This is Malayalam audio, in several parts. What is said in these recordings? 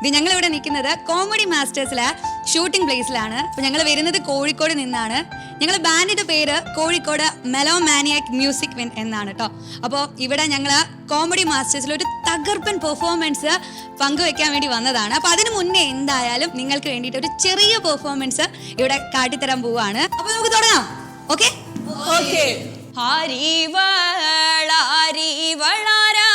ഇത് ഞങ്ങൾ ഇവിടെ നിൽക്കുന്നത് കോമഡി മാസ്റ്റേഴ്സിലെ ഷൂട്ടിംഗ് പ്ലേസിലാണ് അപ്പോൾ ഞങ്ങൾ വരുന്നത് കോഴിക്കോട് നിന്നാണ്. ഞങ്ങൾ ബാൻഡിന്റെ പേര് Kozhikode mellow maniac music win എന്നാണ് കേട്ടോ അപ്പോൾ ഇവിടെ ഞങ്ങൾ കോമഡി മാസ്റ്റേഴ്സിൽ ഒരു തകർപ്പൻ പെർഫോമൻസ് പങ്കുവെക്കാൻ വേണ്ടി വന്നതാണ്. അപ്പോൾ അതിന് മുന്നേ എന്തായാലും നിങ്ങൾക്ക് വേണ്ടിയിട്ട് ഒരു ചെറിയ പെർഫോമൻസ് ഇവിടെ കാട്ടിത്തരാൻ പോവാണ്. അപ്പോൾ നമുക്ക് തുടങ്ങാം. Okay okay ഹരിവളാരിവളാരാണേടാ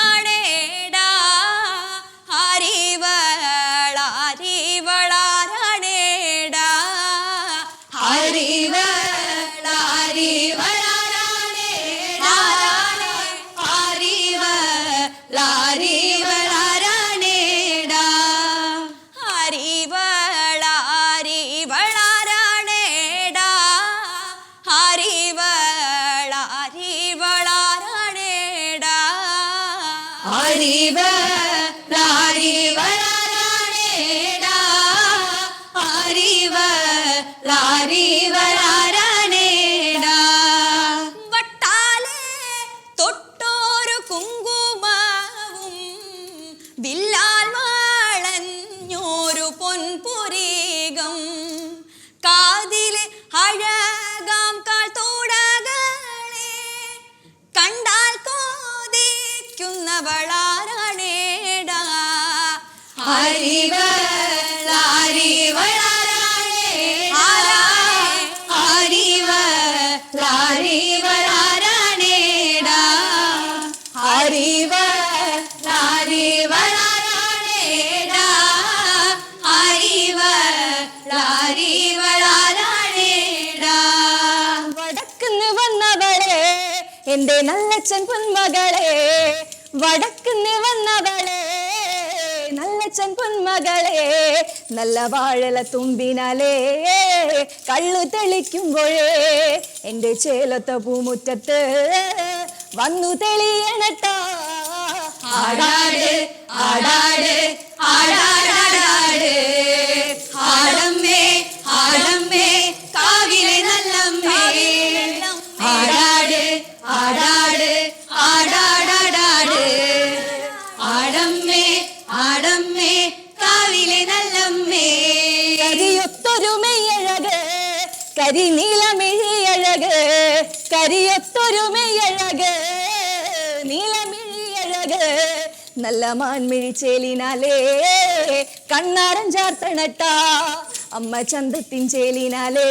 വട്ടാലെ തൊട്ടോരു കുങ്കുമവും. വില്ലാൽ വളഞ്ഞോരു പൊൻപുരീകം. കാതിലെ അഴകാം കാൽ തോടകളെ. കണ്ടാൽ കോതിക്കുന്നവളാരണേടാ വടക്കുന്ന് എന്റെ നല്ലച്ഛൻ പൊന്മകളെ വടക്കുന്ന് വന്നവളെ. നല്ലച്ഛൻ പൊന്മകളെ നല്ല വാഴല തുമ്പിനാലേ. കള്ളു തെളിക്കുമ്പോഴേ എന്റെ ചേലത്ത പൂമുറ്റത്ത് വന്നു തെളിയണട്ടാ. ആടാട് ആടാട് ആടാടാടാട് ആടമ്മേ. കരിനീലമിഴിയഴക് കരിയൊത്തൊരു മെയ്യഴക് നീലമിഴിയഴക് നല്ല മാൻമിഴി ചേലിനാലേ കണ്ണാടൻ ചാർത്തണട്ടാ അമ്മ ചന്തത്തിൻ ചേലിനാലേ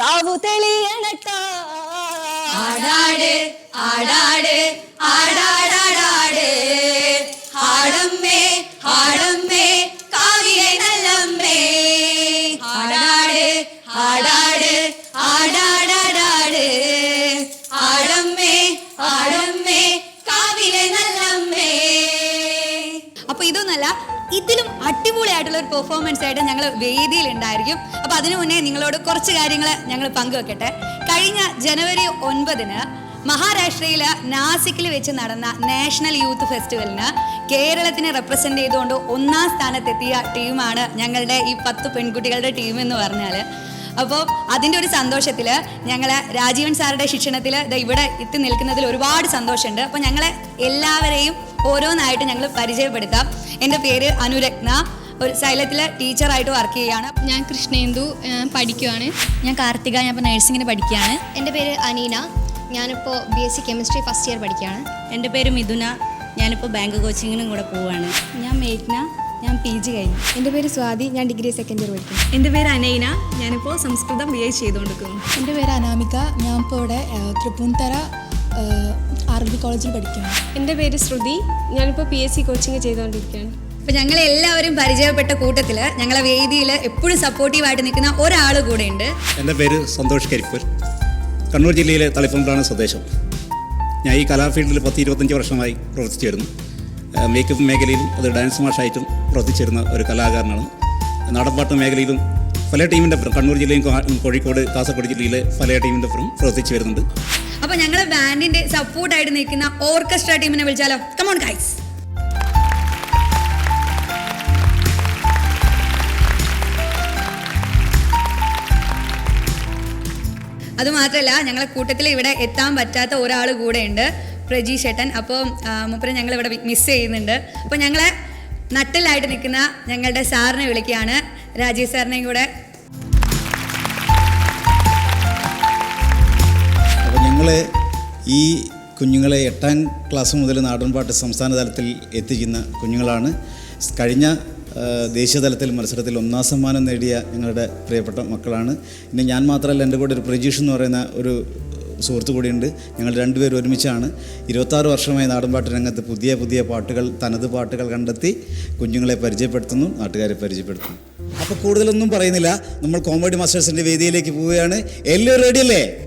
കാവു തെളിയണട്ടാ ആടാട് ആടാട് ആടാടാടാട് ഇതൊന്നല്ല ഇതിലും അടിപൊളിയായിട്ടുള്ള ഒരു പെർഫോമൻസ് ആയിട്ട് ഞങ്ങൾ വേദിയിൽ ഉണ്ടായിരിക്കും അപ്പൊ അതിനു മുന്നേ നിങ്ങളോട് കുറച്ച് കാര്യങ്ങൾ ഞങ്ങൾ പങ്കുവെക്കട്ടെ. കഴിഞ്ഞ ജനുവരി ഒൻപതിന് മഹാരാഷ്ട്രയിലെ നാസിക്കിൽ വെച്ച് നടന്ന നാഷണൽ യൂത്ത് ഫെസ്റ്റിവലിന് കേരളത്തിനെ റെപ്രസെന്റ് ചെയ്തുകൊണ്ട് ഒന്നാം സ്ഥാനത്തെത്തിയ ടീമാണ് ഞങ്ങളുടെ ഈ പത്ത് പെൺകുട്ടികളുടെ ടീം എന്ന് പറഞ്ഞാൽ അപ്പോൾ അതിന്റെ ഒരു സന്തോഷത്തിൽ ഞങ്ങൾ രാജീവൻ സാറുടെ ശിക്ഷണത്തിൽ ഇവിടെ എത്തി നിൽക്കുന്നതിൽ ഒരുപാട് സന്തോഷമുണ്ട്. അപ്പോൾ ഞങ്ങളെ എല്ലാവരെയും ഓരോന്നായിട്ട് ഞങ്ങൾ പരിചയപ്പെടുത്താം. എന്റെ പേര് അനുരത്ന. ഒരു സൈലത്തിലെ ടീച്ചറായിട്ട് വർക്ക് ചെയ്യുകയാണ് ഞാൻ കൃഷ്ണേന്ദു പഠിക്കുകയാണ് പഠിക്കുവാണ്. ഞാൻ കാർത്തിക ഞാൻ ഇപ്പോൾ നഴ്സിങ്ങിന് പഠിക്കുകയാണ്. എന്റെ പേര് അനീന. ഞാനിപ്പോൾ B S C chemistry first year പഠിക്കുകയാണ്. എന്റെ പേര് മിഥുന. ഞാനിപ്പോൾ ബാങ്ക് കോച്ചിങ്ങിനും കൂടെ പോവുകയാണ്. ഞാൻ മേഘ്ന. ഞാൻ പി ജി കഴിഞ്ഞു. എന്റെ പേര് സ്വാതി. ഞാൻ ഡിഗ്രി സെക്കൻഡ് ഇയർ പഠിക്കുന്നു. എന്റെ പേര് അനൈന. ഞാനിപ്പോൾ സംസ്കൃതം ബി എ ചെയ്തുകൊണ്ടിരിക്കുന്നു. എന്റെ പേര് അനാമിക. ഞാൻ ഇപ്പോൾ ഇവിടെ ത്രിപുൻതറ തൃപ്പൂണിത്തറ ആർ ബി കോളേജിൽ പഠിക്കുകയാണ് എന്റെ പേര് ശ്രുതി. ഞാനിപ്പോൾ പി എസ് സി കോച്ചിങ് ചെയ്തുകൊണ്ടിരിക്കുകയാണ് അപ്പോൾ ഞങ്ങൾ എല്ലാവരും പരിചയപ്പെട്ട കൂട്ടത്തിൽ ഞങ്ങളെ വേദിയിൽ എപ്പോഴും സപ്പോർട്ടീവായിട്ട് നിൽക്കുന്ന ഒരാൾ കൂടെ ഉണ്ട് എന്റെ പേര് സന്തോഷ് കരിപ്പൂർ. കണ്ണൂർ ജില്ലയിലെ തളിപ്പമ്പാണ് സ്വദേശം. ഞാൻ ഈ കലാഫീൽഡിൽ പത്ത് ഇരുപത്തഞ്ച് വർഷമായി പ്രവർത്തിച്ചു വരുന്നു. മേക്കപ്പ് മേഖലയിലും അത് ഡാൻസ് മാഷായിട്ടും പ്രവർത്തിച്ചു വരുന്ന ഒരു കലാകാരനാണ്. നാടൻപാട്ട് മേഖലയിലും പല ടീമിന്റെ അപ്പുറം കണ്ണൂർ ജില്ലയും കോഴിക്കോട് കാസർഗോഡ് ജില്ലയിലെ പല ടീമിന്റെ അപ്പുറം പ്രവർത്തിച്ചു വരുന്നുണ്ട്. അപ്പോൾ ഞങ്ങളെ ബാൻഡിന്റെ സപ്പോർട്ടായിട്ട് നിൽക്കുന്ന ഓർക്കസ്ട്ര ടീമിനെ വിളിച്ചാലോ? കമോൺ ഗൈസ് അതുമാത്രമല്ല ഞങ്ങളെ കൂട്ടത്തിൽ ഇവിടെ എത്താൻ പറ്റാത്ത ഒരാൾ കൂടെ ഉണ്ട് പ്രജി ചേട്ടൻ. അപ്പോൾ മൂപ്പരെ ഞങ്ങൾ ഇവിടെ മിസ് ചെയ്യുന്നുണ്ട്. അപ്പോൾ ഞങ്ങളെ നട്ടിലായിട്ട് നിൽക്കുന്ന ഞങ്ങളുടെ സാറിനെ വിളിക്കുകയാണ്. രാജീവ് സാറിനെയും കൂടെ ഞങ്ങൾ ഈ കുഞ്ഞുങ്ങളെ എട്ടാം ക്ലാസ് മുതൽ നാടൻപാട്ട് സംസ്ഥാന തലത്തിൽ എത്തിക്കുന്ന കുഞ്ഞുങ്ങളാണ്. കഴിഞ്ഞ ദേശീയ തലത്തിൽ മത്സരത്തിൽ ഒന്നാം സമ്മാനം നേടിയ ഞങ്ങളുടെ പ്രിയപ്പെട്ട മക്കളാണ്. പിന്നെ ഞാൻ മാത്രമല്ല എന്റെ കൂടെ ഒരു പ്രജീഷ് എന്ന് പറയുന്ന ഒരു സുഹൃത്തു കൂടിയുണ്ട്. ഞങ്ങൾ രണ്ടുപേരും ഒരുമിച്ചാണ്. ഇരുപത്താറ് വർഷമായി നാടൻപാട്ട് രംഗത്ത് പുതിയ പുതിയ പാട്ടുകൾ തനത് പാട്ടുകൾ കണ്ടെത്തി കുഞ്ഞുങ്ങളെ പരിചയപ്പെടുത്തുന്നു നാട്ടുകാരെ പരിചയപ്പെടുത്തുന്നു. അപ്പോൾ കൂടുതലൊന്നും പറയുന്നില്ല. നമ്മൾ കോമഡി മാസ്റ്റേഴ്സിന്റെ വേദിയിലേക്ക് പോവുകയാണ്. എല്ലാവരും റെഡിയല്ലേ